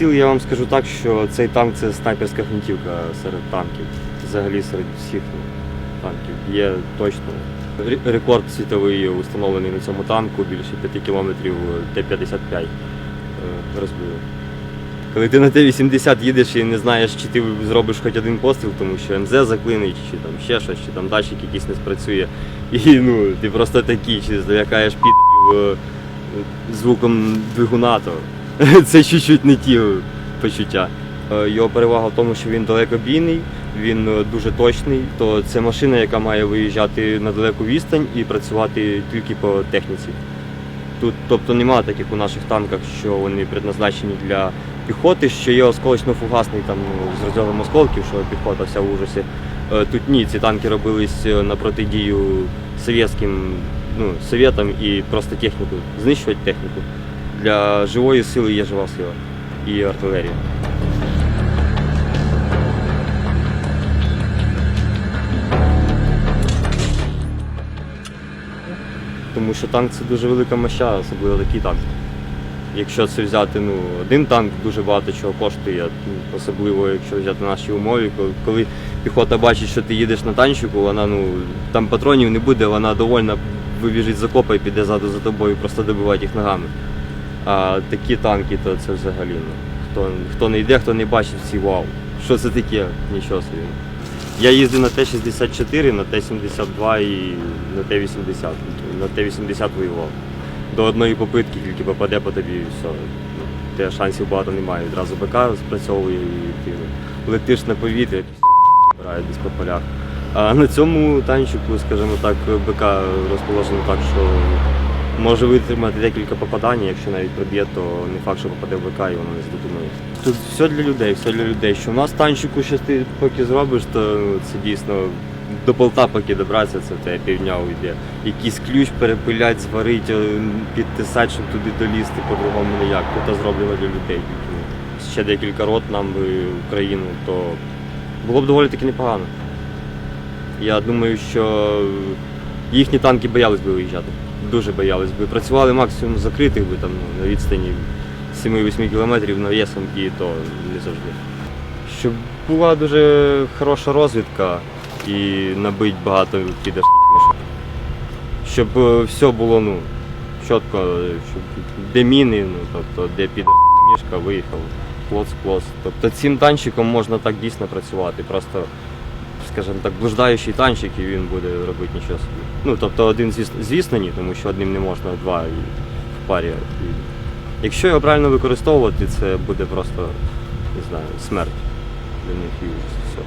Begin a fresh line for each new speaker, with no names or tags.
Тіл, Я вам скажу так, що цей танк це снайперська гвинтівка серед танків. Взагалі серед всіх ну, танків. Є точно рекорд світовий установлений на цьому танку, більше 5 кілометрів Т-55 е, розбили. Коли ти на Т-80 їдеш і не знаєш, чи ти зробиш хоч один постріл, тому що МЗ заклинить, чи там ще щось, чи там датчик якийсь не спрацює. І ну, ти просто такий, чи злякаєш підів е, звуком двигуна, то це чуть-чуть не ті почуття. Е, Його перевага в тому, що він далекобійний, він е, дуже точний. То це машина, яка має виїжджати на далеку відстань і працювати тільки по техніці. Тут, тобто немає таких у наших танках, що вони предназначені для піхоти, що є осколочно-фугасний там з розділом осколків, що піхота вся в ужасі. Е, Тут ні, ці танки робились е, на протидію совєтським ну, совєтам і просто техніку, знищувати техніку. Для живої сили є жива сила і артилерія. Тому що танк це дуже велика моща, особливо такий танк. Якщо це взяти ну, один танк, дуже багато чого коштує, ну, особливо якщо взяти наші умови, коли, коли піхота бачить, що ти їдеш на танчику, вона ну там патронів не буде, вона довольна вибіжить з окопа і піде ззаду за тобою, просто добивати їх ногами. А такі танки, то це взагалі ну, хто, хто не йде, хто не бачив ці вау. Що це таке? Нічого собі. Я їздив на Т-64, на Т-72 і на Т-80. На Т-80 воював. До одної попитки тільки попаде по тобі і все. Ну, Те шансів багато немає. Відразу БК спрацьовує і ти летиш на повітря, збирає десь по полях. А на цьому танчику, скажімо так, БК розположено так, що може витримати декілька попадань, якщо навіть проб'є, то не факт, що попаде в БК і воно не здетонує. Тут все для людей, все для людей. Що в нас танчику щось ти поки зробиш, то це дійсно до болта поки добратися, це в півдня уйде. Якийсь ключ перепилять, зварить, е, підтисати, щоб туди долізти, по-другому ніяк. Тут зроблено для людей. Ще декілька рот нам би Україну, то було б доволі таки непогано. Я думаю, що їхні танки боялись би виїжджати. Дуже би. Працювали максимум закритих би там ну, на відстані 7-8 кілометрів навісом і то не завжди. Щоб була дуже хороша розвідка і набить багато підеш. Щоб е, все було ну, чітко, щоб де міни, ну, тобто де піде мішка, виїхав, плоц плоц. Тобто цим танчиком можна так дійсно працювати. Просто, скажімо так, блуждаючий танчик і він буде робити нічого собі. Ну, тобто один, звісно, звісно ні, тому що одним не можна, два і в парі. І Якщо його правильно використовувати, це буде просто, не знаю, смерть для них і все.